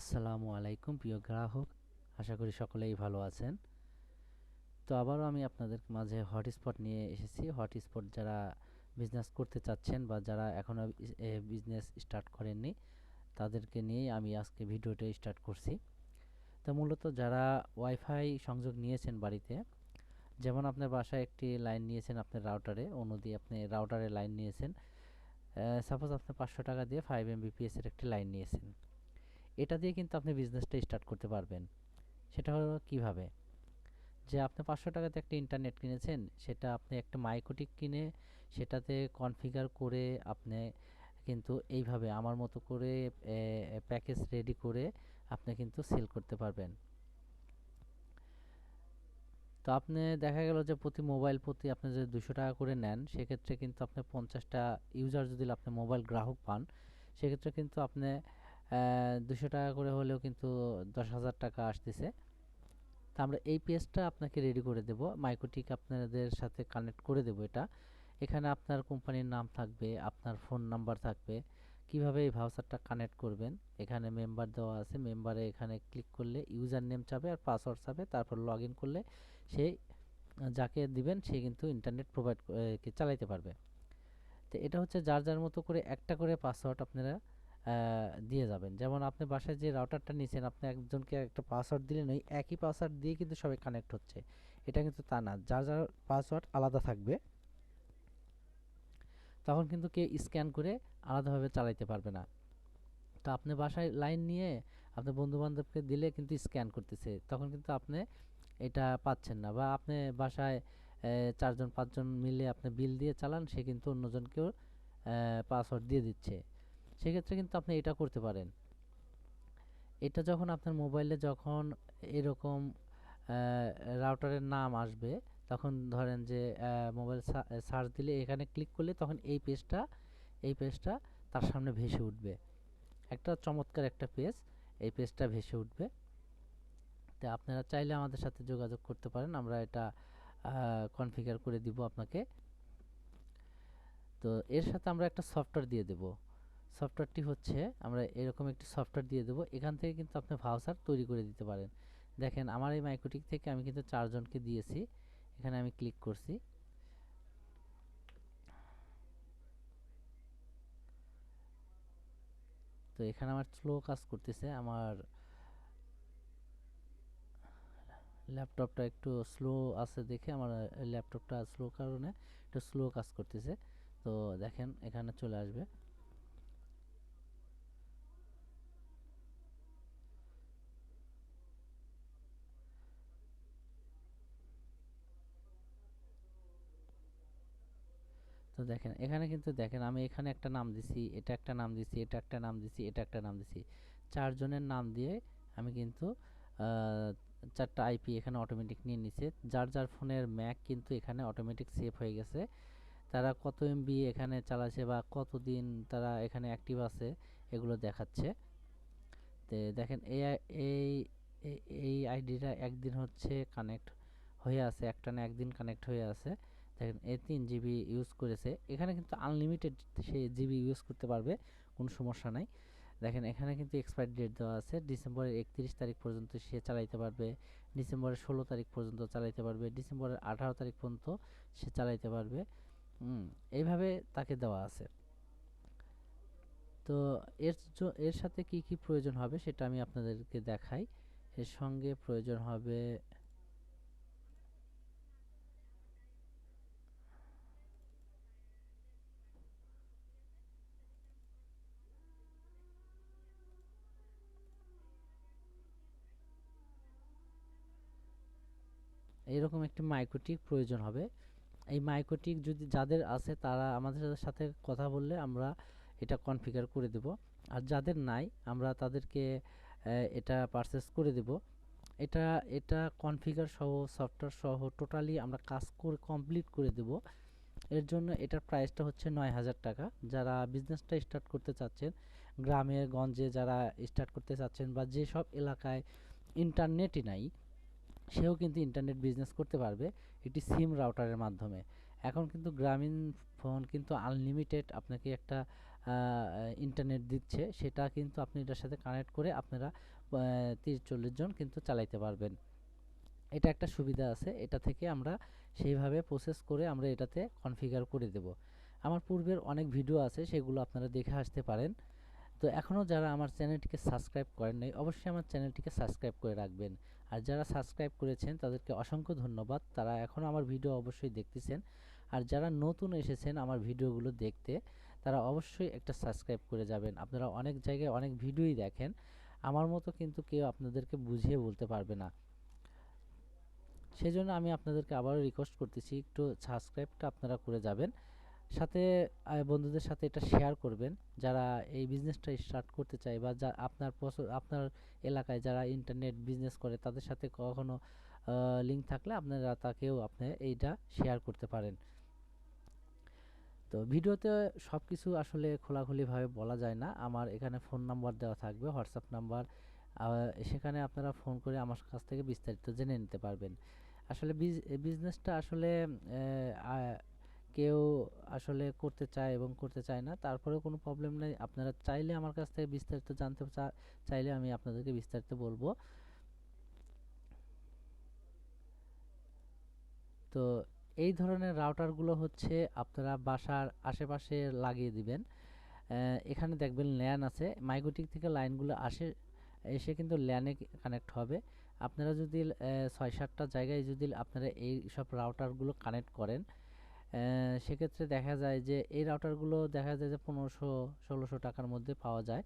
আসসালামু আলাইকুম, প্রিয় গ্রাহক। আশা করি সকলেই ভালো আছেন। তো আবারও আমি আপনাদের মাঝে হটস্পট নিয়ে এসেছি। হটস্পট যারা বিজনেস করতে চাচ্ছেন বা যারা এখনও বিজনেস স্টার্ট করেননি, তাদেরকে নিয়েই আমি আজকে ভিডিওটা স্টার্ট করছি। তো মূলত যারা ওয়াইফাই সংযোগ নিয়েছেন বাড়িতে, যেমন আপনার বাসায় একটি লাইন নিয়েছেন আপনার রাউটারে অন্যদিকে আপনি রাউটারে লাইন নিয়েছেন সাপোজ আপনি পাঁচশো টাকা দিয়ে ফাইভ এমবিপিএস এর একটি লাইন নিয়েছেন। এটা দিয়ে কিন্তু আপনি বিজনেসটা স্টার্ট করতে পারবেন। সেটা হলো কীভাবে? যে আপনি পাঁচশো টাকাতে একটা ইন্টারনেট কিনেছেন, সেটা আপনি একটা মাইকোটিক কিনে সেটাতে কনফিগার করে আপনি কিন্তু এইভাবে আমার মতো করে প্যাকেজ রেডি করে আপনি কিন্তু সেল করতে পারবেন। তো আপনি দেখা গেল যে প্রতি মোবাইল প্রতি আপনি যদি দুশো টাকা করে নেন, সেক্ষেত্রে কিন্তু আপনি পঞ্চাশটা ইউজার যদি আপনি মোবাইল গ্রাহক পান, সেক্ষেত্রে কিন্তু আপনি দুশো টাকা করে হলেও কিন্তু দশ হাজার টাকা আসতেছে। তা আমরা এই পেজটা আপনাকে রেডি করে দেব। মাইক্রোটিক আপনাদের সাথে কানেক্ট করে দেব এটা। এখানে আপনার কোম্পানির নাম থাকবে, আপনার ফোন নাম্বার থাকবে। কীভাবে এই ভাউচারটা কানেক্ট করবেন? এখানে মেম্বার দেওয়া আছে। মেম্বারে এখানে ক্লিক করলে ইউজার নেম চাবে আর পাসওয়ার্ড চাবে তারপর লগ করলে সে যাকে দিবেন, সে কিন্তু ইন্টারনেট প্রোভাইড চালাইতে পারবে। তো এটা হচ্ছে যার যার মতো করে একটা করে পাসওয়ার্ড আপনারা দিয়ে যাবেন। যেমন আপনি বাসায় যে রাউটারটা নিয়েছেন আপনি একজনকে একটা পাসওয়ার্ড দিলেন, ওই একই পাসওয়ার্ড দিয়ে কিন্তু সবাই কানেক্ট হচ্ছে। এটা কিন্তু তা না। যার যার পাসওয়ার্ড আলাদা থাকবে, তখন কিন্তু কেউ স্ক্যান করে আলাদাভাবে চালাইতে পারবে না। তো আপনি বাসায় লাইন নিয়ে আপনি বন্ধু বান্ধবকে দিলে কিন্তু স্ক্যান করতেছে। তখন কিন্তু আপনি এটা পাচ্ছেন না বা আপনি বাসায় চারজন, পাঁচজন মিলে আপনি বিল দিয়ে চালান, সে কিন্তু অন্যজনকেও পাসওয়ার্ড দিয়ে দিচ্ছে। সেক্ষেত্রে কিন্তু আপনি এটা করতে পারেন। এটা যখন আপনার মোবাইলে যখন এরকম রাউটারের নাম আসবে, তখন ধরেন যে মোবাইল সার্চ দিলে এখানে ক্লিক করলে তখন এই পেজটা এই পেজটা তার সামনে ভেসে উঠবে। একটা চমৎকার একটা পেজ এই পেজটা ভেসে উঠবে। তো আপনারা চাইলে আমাদের সাথে যোগাযোগ করতে পারেন, আমরা এটা কনফিগার করে দিব আপনাকে। তো এর সাথে আমরা একটা সফটওয়্যার দিয়ে দেব। সফটওয়্যারটি হচ্ছে, আমরা এরকম একটি সফটওয়্যার দিয়ে দেবো। এখান থেকে কিন্তু আপনি ভাউচার তৈরি করে দিতে পারেন। দেখেন, আমার এই মাইক্রোটিক থেকে আমি কিন্তু চারজনকে দিয়েছি। এখানে আমি ক্লিক করছি। তো এখানে আমার স্লো কাজ করতেছে। আমার ল্যাপটপটা একটু স্লো আছে দেখে আমার ল্যাপটপটা স্লো কারণে একটু স্লো কাজ করতেছে। তো দেখেন, এখানে চলে আসবে। দেখেন, এখানে কিন্তু দেখেন আমি এখানে একটা নাম দিছি, এটা একটা নাম দিছি, এটা একটা নাম দিছি, এটা একটা নাম দিছি। চারজনের নাম দিয়ে আমি কিন্তু চারটা আইপি এখানে অটোমেটিক নিয়ে নিছে। যার যার ফোনের ম্যাক কিন্তু এখানে অটোমেটিক সেভ হয়ে গেছে। তারা কত এমবি এখানে চালাচ্ছে বা কতদিন তারা এখানে অ্যাক্টিভ আছে, এগুলো দেখাচ্ছে। তো দেখেন এই এই এই আইডিটা একদিন হচ্ছে কানেক্ট হয়ে আছে, একটা না একদিন কানেক্ট হয়ে আছে। দেখেন, এ তিন জিবি ইউজ করেছে। এখানে কিন্তু আনলিমিটেড সে জিবি ইউজ করতে পারবে, কোনো সমস্যা নাই। দেখেন, এখানে কিন্তু এক্সপায়ার ডেট দেওয়া আছে। ডিসেম্বরের একত্রিশ তারিখ পর্যন্ত সে চালাইতে পারবে। ডিসেম্বরের ষোলো তারিখ পর্যন্ত চালাইতে পারবে। ডিসেম্বরের আঠারো তারিখ পর্যন্ত সে চালাইতে পারবে। এইভাবে তাকে দেওয়া আছে। তো এর এর সাথে কি কি প্রয়োজন হবে সেটা আমি আপনাদেরকে দেখাই। এর সঙ্গে প্রয়োজন হবে এইরকম একটি মাইক্রোটিক প্রয়োজন হবে। এই মাইক্রোটিক যদি যাদের আছে, তারা আমাদের সাথে কথা বললে আমরা এটা কনফিগার করে দেব। আর যাদের নাই, আমরা তাদেরকে এটা পারচেস করে দেব। এটা এটা কনফিগার সহ সফটওয়্যার সহ টোটালি আমরা কাজ করে কমপ্লিট করে দেব। এর জন্য এটার প্রাইসটা হচ্ছে নয় হাজার টাকা। যারা বিজনেসটা স্টার্ট করতে চাচ্ছেন গ্রামে গঞ্জে যারা স্টার্ট করতে চাচ্ছেন বা যেসব এলাকায় ইন্টারনেটই নাই সেও কিন্তু ইন্টারনেট বিজনেস করতে পারবে একটি সিম রাউটারের মাধ্যমে। এখন কিন্তু গ্রামীণ ফোন কিন্তু আনলিমিটেড আপনাকে একটা ইন্টারনেট দিচ্ছে, সেটা কিন্তু আপনি এটার সাথে কানেক্ট করে আপনারা তিরিশ চল্লিশ জন কিন্তু চালাইতে পারবেন। এটা একটা সুবিধা আছে, এটা থেকে আমরা সেইভাবে প্রসেস করে আমরা এটাতে কনফিগার করে দেব। আমার পূর্বের অনেক ভিডিও আছে, সেগুলো আপনারা দেখে আসতে পারেন। তো এখনও যারা আমার চ্যানেলটিকে সাবস্ক্রাইব করেন নাই, অবশ্যই আমার চ্যানেলটিকে সাবস্ক্রাইব করে রাখবেন। আর যারা সাবস্ক্রাইব করেছেন, তাদেরকে অসংখ্য ধন্যবাদ। তারা এখনও আমার ভিডিও অবশ্যই দেখতেছেন। আর যারা নতুন এসেছেন আমার ভিডিওগুলো দেখতে, তারা অবশ্যই একটা সাবস্ক্রাইব করে যাবেন। আপনারা অনেক জায়গায় অনেক ভিডিওই দেখেন। আমার মতো কিন্তু কেউ আপনাদেরকে বুঝিয়ে বলতে পারবে না। সেই জন্য আমি আপনাদেরকে আবারও রিকোয়েস্ট করতেছি, একটু সাবস্ক্রাইবটা আপনারা করে যাবেন। সাথে বন্ধুদের সাথে এটা শেয়ার করবেন। যারা এই বিজনেসটা স্টার্ট করতে চায় বা যা, আপনার আপনার এলাকায় যারা ইন্টারনেট বিজনেস করে, তাদের সাথে কখনো লিঙ্ক থাকলে আপনারা তাকেও আপনি এইটা শেয়ার করতে পারেন। তো ভিডিওতে সব কিছু আসলে খোলাখুলিভাবে বলা যায় না। আমার এখানে ফোন নাম্বার দেওয়া থাকবে হোয়াটসঅ্যাপ নাম্বার সেখানে আপনারা ফোন করে আমার কাছ থেকে বিস্তারিত জেনে নিতে পারবেন। আসলে বিজনেসটা আসলে কেউ আসলে করতে চায় এবং করতে চায় না, তারপরেও কোনো প্রবলেম নেই। আপনারা চাইলে আমার কাছ থেকে বিস্তারিত জানতে চাইলে আমি আপনাদেরকে বিস্তারিত বলব। তো এই ধরনের রাউটারগুলো হচ্ছে আপনারা বাসার আশেপাশে লাগিয়ে দিবেন। এখানে দেখবেন ল্যান আছে। মাইগোটিক থেকে লাইনগুলো আসে, এসে কিন্তু ল্যানে কানেক্ট হবে। আপনারা যদি ছয় সাতটা জায়গায় যদি আপনারা এই সব রাউটারগুলো কানেক্ট করেন সেক্ষেত্রে দেখা যায় যে এই রাউটারগুলো দেখা যায় যে পনেরোশো, ষোলোশো টাকার মধ্যে পাওয়া যায়।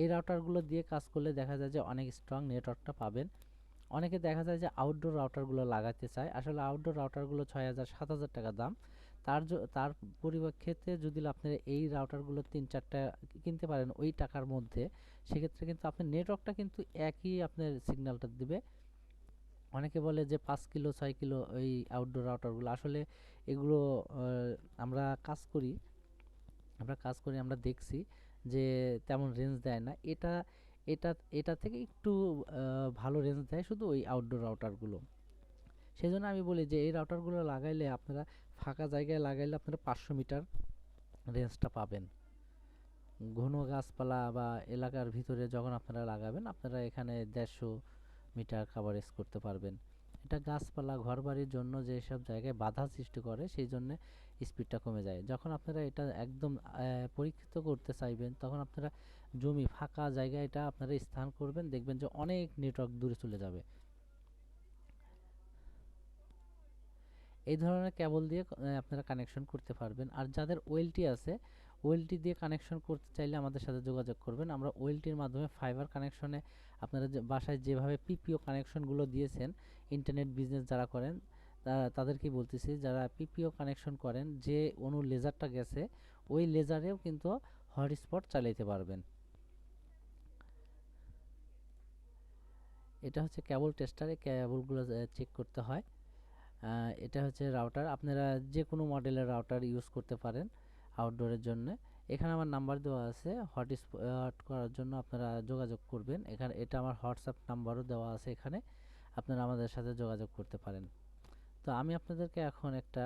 এই রাউটারগুলো দিয়ে কাজ করলে দেখা যায় যে অনেক স্ট্রং নেটওয়ার্কটা পাবেন। অনেকে দেখা যায় যে আউটডোর রাউটারগুলো লাগাতে চায়। আসলে আউটডোর রাউটারগুলো ছয় হাজার, সাত হাজার টাকা দাম। তার তার পরিপ্রেক্ষিতে যদি আপনার এই রাউটারগুলো তিন চারটা কিনতে পারেন ওই টাকার মধ্যে, সেক্ষেত্রে কিন্তু আপনার নেটওয়ার্কটা কিন্তু একই আপনার সিগন্যালটা দিবে। অনেকে বলে যে পাঁচ কিলো, ছয় কিলো ওই আউটডোর রাউটারগুলো আসলে এগুলো আমরা কাজ করি, আমরা কাজ করি, আমরা দেখছি যে তেমন রেঞ্জ দেয় না। এটা এটা এটা থেকে একটু ভালো রেঞ্জ দেয় শুধু ওই আউটডোর রাউটারগুলো সেই জন্য আমি বলি যে এই রাউটারগুলো লাগাইলে আপনারা ফাঁকা জায়গায় লাগাইলে আপনারা পাঁচশো মিটার রেঞ্জটা পাবেন। ঘন গাছপালা বা এলাকার ভিতরে যখন আপনারা লাগাবেন, আপনারা এখানে দেড়শো মিটার কাভারেজ করতে পারবেন। এটা গাছপালা, ঘরবাড়ির জন্য যেসব জায়গায় বাধা সৃষ্টি করে, সেই জন্য স্পিডটা কমে যায়। যখন আপনারা এটা একদম পরীক্ষিত করতে চাইবেন, তখন আপনারা জমি ফাঁকা জায়গায় এটা আপনারা স্থান করবেন, দেখবেন যে অনেক নেটওয়ার্ক দূরে চলে যাবে। এই ধরনের কেবল দিয়ে আপনারা কানেকশন করতে পারবেন। আর যাদের ওয়েলটি আছে, ওয়েলটি দিয়ে কানেকশন করতে চাইলে আমাদের সাথে যোগাযোগ করবেন। আমরা ওয়েলটির মাধ্যমে ফাইবার কানেকশনে আপনারা যে বাসায় যেভাবে পিপিও কানেকশনগুলো দিয়েছেন ইন্টারনেট বিজনেস যারা করেন তাদেরকে বলতেছি যারা পিপিও কানেকশন করেন, যে অনু লেজারটা গেছে, ওই লেজারেও কিন্তু হটস্পট চালাইতে পারবেন। এটা হচ্ছে কেবল টেস্টারে এই কেবলগুলো চেক করতে হয়। এটা হচ্ছে রাউটার আপনারা যে কোনো মডেলের রাউটার ইউজ করতে পারেন আউটডোরের জন্য। এখানে আমার নাম্বার দেওয়া আছে। হটস্পট করার জন্য আপনারা যোগাযোগ করবেন। এখানে, এটা আমার হোয়াটসঅ্যাপ নাম্বারও দেওয়া আছে এখানে। আপনারা আমাদের সাথে যোগাযোগ করতে পারেন। তো আমি আপনাদেরকে এখন একটা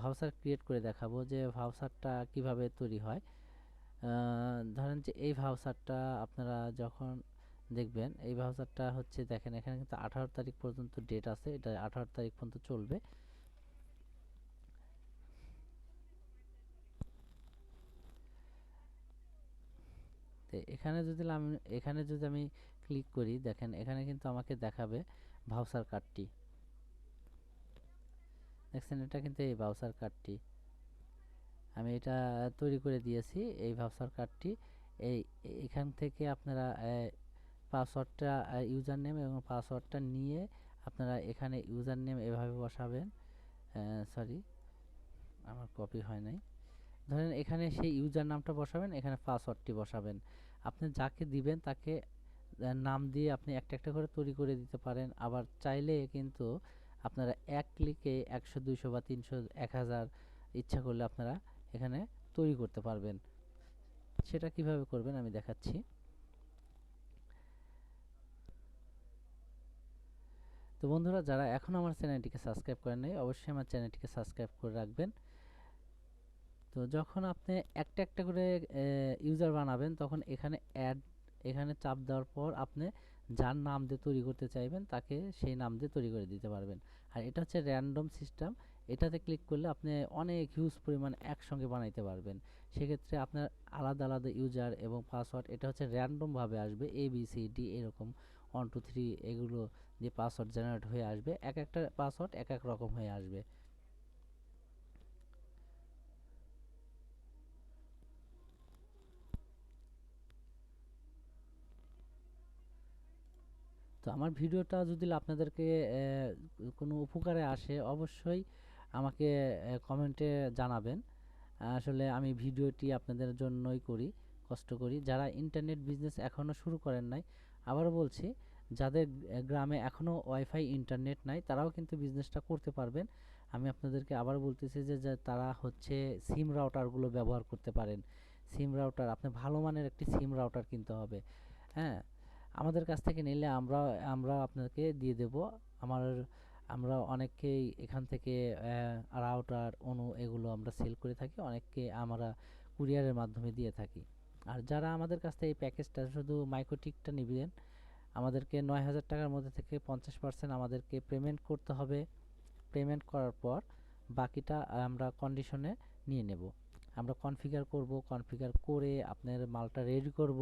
ভাউচার ক্রিয়েট করে দেখাবো যে ভাউচারটা কীভাবে তৈরি হয়। ধরেন যে এই ভাউচারটা আপনারা যখন দেখবেন, এই ভাউচারটা হচ্ছে দেখেন, এখানে কিন্তু আঠারো তারিখ পর্যন্ত ডেট আছে। এটা আঠারো তারিখ পর্যন্ত চলবে। এখানে যদি আমি, এখানে যদি আমি ক্লিক করি, দেখেন এখানে কিন্তু আমাকে দেখাবে ভাউচার কার্ডটি দেখছেন, এটা কিন্তু এই ভাউচার কার্ডটি আমি এটা তৈরি করে দিয়েছি, এই ভাউচার কার্ডটি এই এখান থেকে আপনারা পাসওয়ার্ডটা ইউজার নেম এবং পাসওয়ার্ডটা নিয়ে আপনারা এখানে ইউজার নেম এভাবে বসাবেন। সরি আমার কপি হয় নাই। ধরেন এখানে সেই ইউজার নামটা বসাবেন, এখানে পাসওয়ার্ডটি বসাবেন। আপনি যাকে দিবেন তাকে নাম দিয়ে আপনি একটা একটা করে তৈরি করে দিতে পারেন। আবার চাইলে কিন্তু আপনারা এক ক্লিকে একশো, দুইশো বা তিনশো, এক হাজার ইচ্ছা করলে আপনারা এখানে তৈরি করতে পারবেন। সেটা কীভাবে করবেন আমি দেখাচ্ছি। তো বন্ধুরা, যারা এখন আমার চ্যানেলটিকে সাবস্ক্রাইব করেন নাই, অবশ্যই আমার চ্যানেলটিকে সাবস্ক্রাইব করে রাখবেন। তো যখন আপনি একটা একটা করে ইউজার বানাবেন, তখন এখানে অ্যাড এখানে চাপ দেওয়ার পর আপনি যার নাম দিয়ে তৈরি করতে চাইবেন, তাকে সেই নাম দিয়ে তৈরি করে দিতে পারবেন। আর এটা হচ্ছে র্যান্ডম সিস্টেম এটাতে ক্লিক করলে আপনি অনেক হিউজ পরিমাণ একসঙ্গে বানাইতে পারবেন। সেক্ষেত্রে আপনার আলাদা আলাদা ইউজার এবং পাসওয়ার্ড এটা হচ্ছে র্যান্ডমভাবে আসবে। এ বি সি ডি এরকম ওয়ান টু থ্রি এগুলো যে পাসওয়ার্ড জেনারেট হয়ে আসবে। এক একটা পাসওয়ার্ড এক এক রকম হয়ে আসবে। তো আমার ভিডিওটা যদি আপনাদেরকে কোনো উপকারে আসে অবশ্যই আমাকে কমেন্টে জানাবেন। আসলে আমি ভিডিওটি আপনাদের জন্যই করি, কষ্ট করি। যারা ইন্টারনেট বিজনেস এখনও শুরু করেন নাই আবার বলছি, যাদের গ্রামে এখনও ওয়াইফাই ইন্টারনেট নাই, তারাও কিন্তু বিজনেসটা করতে পারবেন। আমি আপনাদেরকে আবার বলতেছি যে তারা হচ্ছে সিম রাউটারগুলো ব্যবহার করতে পারেন। সিম রাউটার আপনি ভালো মানের একটি সিম রাউটার কিনতে হবে। হ্যাঁ? আমাদের কাছ থেকে নিলে আমরা আমরা আপনাকে দিয়ে দেব। আমার, আমরা অনেককেই এখান থেকে রাউটার অনু এগুলো আমরা সেল করে থাকি। অনেককে আমরা কুরিয়ারের মাধ্যমে দিয়ে থাকি। আর যারা আমাদের কাছ থেকে এই প্যাকেজটা শুধু মাইক্রোটিকটা নেবেন, আমাদেরকে নয় হাজার টাকার মধ্যে থেকে পঞ্চাশ পার্সেন্ট আমাদেরকে পেমেন্ট করতে হবে। পেমেন্ট করার পর বাকিটা আমরা কন্ডিশনে নিয়ে নেব। আমরা কনফিগার করব কনফিগার করে আপনার মালটা রেডি করব।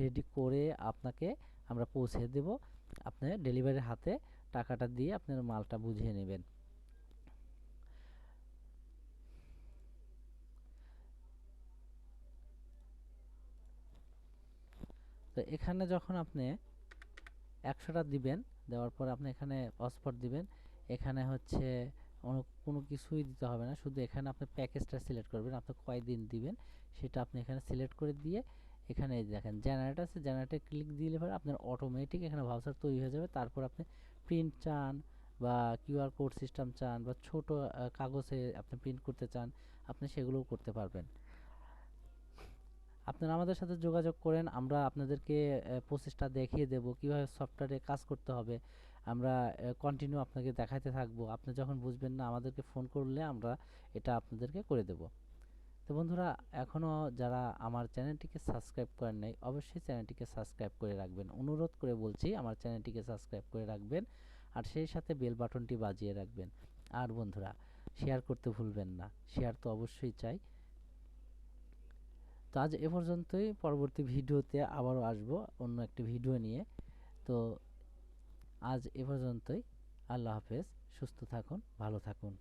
রেডি করে আপনাকে আমরা পৌঁছে দেব। আপনার ডেলিভারির হাতে টাকাটা দিয়ে আপনার মালটা বুঝিয়ে নেবেন। তো এখানে যখন আপনি একশোটা দিবেন, দেওয়ার পর আপনি এখানে অসপট দিবেন। এখানে হচ্ছে কোনো কিছুই দিতে হবে না, শুধু এখানে আপনি প্যাকেজটা সিলেক্ট করবেন। আপনি কয়দিন দিবেন, সেটা আপনি এখানে সিলেক্ট করে দিয়ে এখানে দেখেন জেনারেট আছে জেনারেটে ক্লিক দিলে পরে আপনার অটোমেটিক এখানে ভাউচার তৈরি হয়ে যাবে। তারপর আপনি প্রিন্ট চান বা কিউআর কোড সিস্টেম চান বা ছোট কাগজে আপনি প্রিন্ট করতে চান, আপনি সেগুলোও করতে পারবেন। আপনারা আমাদের সাথে যোগাযোগ করেন, আমরা আপনাদেরকে প্রসেসটা দেখিয়ে দেব, কীভাবে সফটওয়্যারে কাজ করতে হবে। আমরা কন্টিনিউ আপনাকে দেখাতে থাকব। আপনি যখন বুঝবেন না আমাদেরকে ফোন করলে আমরা এটা আপনাদেরকে করে দেব। তো বন্ধুরা এখনও যারা আমার চ্যানেলটিকে সাবস্ক্রাইব করেন নাই, অবশ্যই চ্যানেলটিকে সাবস্ক্রাইব করে রাখবেন। অনুরোধ করে বলছি, আমার চ্যানেলটিকে সাবস্ক্রাইব করে রাখবেন আর সেই সাথে বেল বাটনটি বাজিয়ে রাখবেন। আর বন্ধুরা, শেয়ার করতে ভুলবেন না, শেয়ার তো অবশ্যই চাই। তো আজ এ পর্যন্তই, পরবর্তী ভিডিওতে আবারও আসব অন্য একটি ভিডিও নিয়ে। তো আজ এ পর্যন্তই, আল্লাহ হাফেজ, সুস্থ থাকুন, ভালো থাকুন।